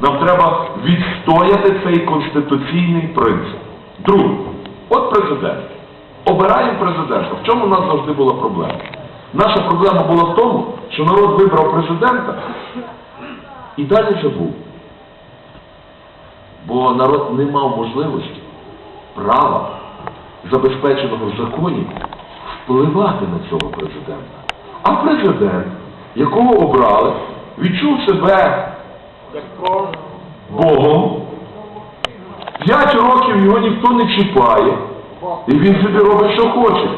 Нам треба відстояти цей конституційний принцип. Друге, от президент. Обираємо президента. В чому у нас завжди була проблема? Наша проблема була в тому, що народ вибрав президента і далі забув. Бо народ не мав можливості, права, забезпеченого в законі, впливати на цього президента. А президент, якого обрали, відчув себе Богом. П'ять років його ніхто не чіпає, і він собі робить, що хоче.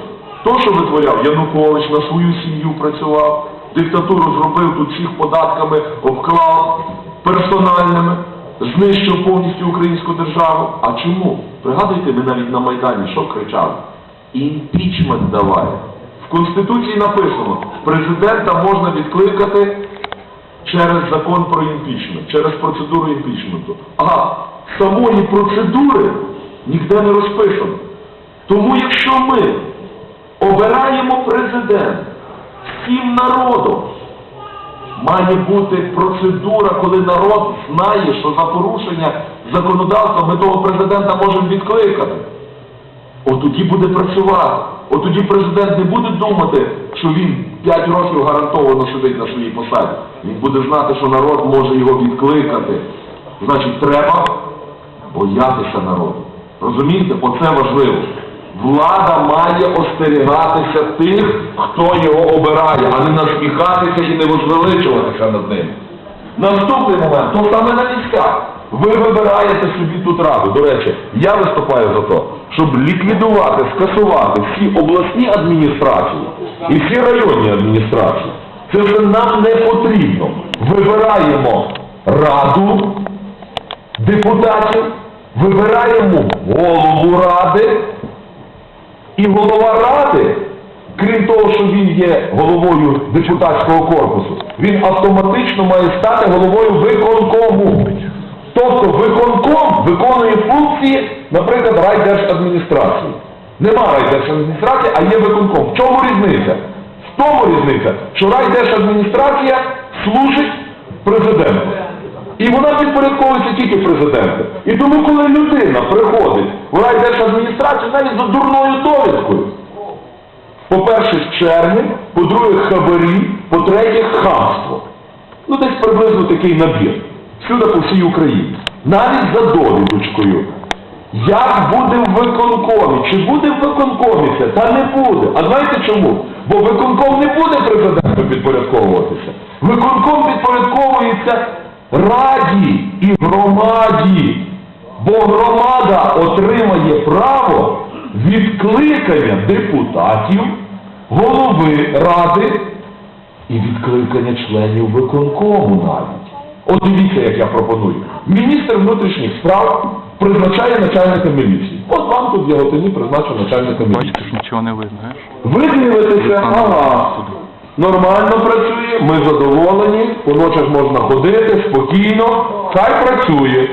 То, що витворяв Янукович, на свою сім'ю працював, диктатуру зробив тут всіх податками, обклав персональними, знищив повністю українську державу. А чому? Пригадуйте, ми навіть на Майдані що кричали? Імпічмент давай. В Конституції написано, президента можна відкликати через закон про імпічмент, через процедуру імпічменту. А самої процедури ніде не розписано. Тому якщо ми обираємо президента всім народом, має бути процедура, коли народ знає, що за порушення законодавства ми того президента можемо відкликати. От тоді буде працювати. От тоді президент не буде думати, що він 5 років гарантовано сидить на своїй посаді. Він буде знати, що народ може його відкликати. Значить, треба боятися народу. Розумієте? Оце важливо. Влада має остерігатися тих, хто його обирає, а не насміхатися і не возвеличуватися над ним. Наступний момент, то саме на місцях. Ви вибираєте собі тут раду. До речі, я виступаю за те, щоб ліквідувати, скасувати всі обласні адміністрації і всі районні адміністрації. Це вже нам не потрібно. Вибираємо раду депутатів, вибираємо голову ради, і голова ради, крім того, що він є головою депутатського корпусу, він автоматично має стати головою виконкому. Тобто виконком виконує функції, наприклад, райдержадміністрації. Нема райдержадміністрації, а є виконком. В чому різниця? В тому різниця, що райдержадміністрація служить президенту. І вона підпорядковується тільки президенту. І тому, коли людина приходить в райдержадміністрацію, навіть за дурною довідкою, по-перше, черги, по-друге, хабарі, по-третє, хамство. Ну, десь приблизно такий набір. Всюди по всій Україні. Навіть за довідочкою. Як буде в виконкомі? Чи буде в виконкомі це? Та не буде. А знаєте чому? Бо виконком не буде президенту підпорядковуватися. Виконком підпорядковується раді і громаді. Бо громада отримає право відкликання депутатів, голови ради і відкликання членів виконкому навіть. От дивіться, як я пропоную. Міністр внутрішніх справ призначає начальника міліції. От вам тут я Яготині призначив начальника міліції. Бачите ж нічого не видно, знаєш? Ви дивитеся, ага, нормально працює, ми задоволені, по ночах можна ходити, спокійно, хай працює.